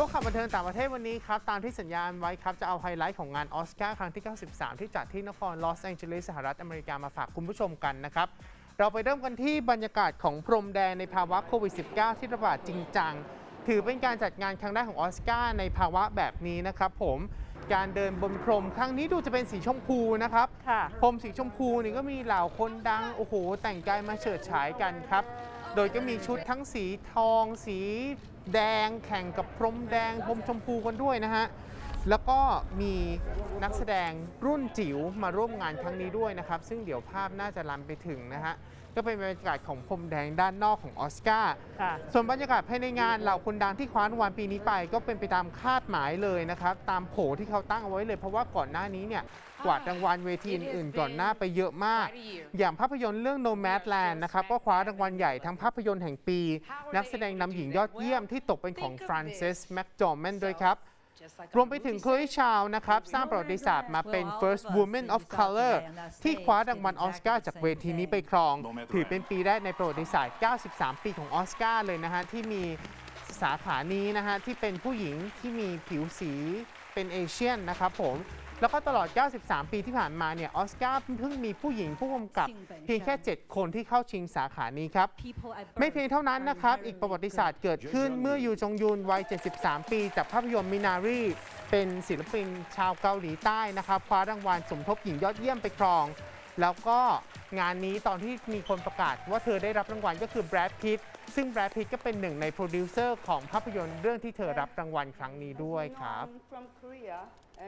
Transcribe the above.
ตัวข่าวบันเทิงต่างประเทศวันนี้ครับ ตามที่สัญญาณไว้ครับ จะเอาไฮไลท์ของงานออสการ์ครั้งที่ 93 ที่จัดที่นครลอสแองเจลิสสหรัฐอเมริกามาฝากคุณผู้ชมกันนะครับ เราไปเริ่มกันที่บรรยากาศของพรมแดงในภาวะโควิด -19 ที่ระบาดจริงจัง ถือเป็นการจัดงานครั้งแรกของออสการ์ในภาวะแบบนี้นะครับผมการเดินบนพรมครั้งนี้ดูจะเป็นสีชมพูนะครับค่ะพรมสีชมพูนี่ก็มีเหล่าคนดังโอ้โหแต่งกายมาเฉิดฉายกันครับ โดยก็มีชุดทั้งสีทอง สีแดงแข่งกับพรมแดงพรมชมพูกันด้วยนะฮะ แล้วก็มีนักแสดงรุ่นจิ๋วมาร่วมงานครั้งนี้ด้วยนะครับ ซึ่งเดี๋ยวภาพน่าจะลันไปถึงนะฮะ ก็เป็นบรรยากาศของพรมแดงด้านนอกของออสการ์ ค่ะ ส่วนบรรยากาศภายในงานเหล่าคนดังที่คว้ารางวัลปีนี้ไป ก็เป็นไปตามคาดหมายเลยนะครับ ตามโผที่เขาตั้งเอาไว้เลย เพราะว่าก่อนหน้านี้เนี่ยกวาดรางวัลเวทีอื่นๆก่อนหน้าไปเยอะมาก อย่างภาพยนตร์เรื่อง Nomadland นะครับก็คว้ารางวัลใหญ่ทั้งภาพยนตร์แห่งปี นักแสดงนำหญิงยอดเยี่ยมที่ตกเป็นของฟรานเซสแม็กจอมแมนด้วยครับ รวมไปถึง c l o e c h a o นะครับสร้างประวัติศาสตร์มาเป็น first woman of color ที่คว้ารางวัลออสการ์จากเวทีนี้ไปครอง ถือเป็นปีแรกในประวัติศาสตร์ 93 ปีของออสการ์เลยนะฮะ ที่มีสาขานี้นะฮะ ที่เป็นผู้หญิงที่มีผิวสีเป็นเอเชียนนะครับผม แล้วก็ตลอด 93 ปีที่ผ่านมาเนี่ยออสการ์เพิ่งมีผู้หญิงผู้กำกับเพียงแค่ 7 คนที่เข้าชิงสาขานี้ครับ ไม่เพียงเท่านั้นนะครับ อีกประวัติศาสตร์เกิดขึ้นเมื่อยูจงยุนวัย 73 ปีจากภาพยนตร์มินารีเป็นศิลปินชาวเกาหลีใต้นะครับคว้ารางวัลสมทบหญิงยอดเยี่ยมไปครอง แล้วก็งานนี้ตอนที่มีคนประกาศว่าเธอได้รับรางวัลก็คือแบรดพิตซึ่งแบรดพิตก็เป็นหนึ่งในโปรดิวเซอร์ของภาพยนตร์เรื่องที่เธอรับรางวัลครั้งนี้ด้วยครับ From Korea, and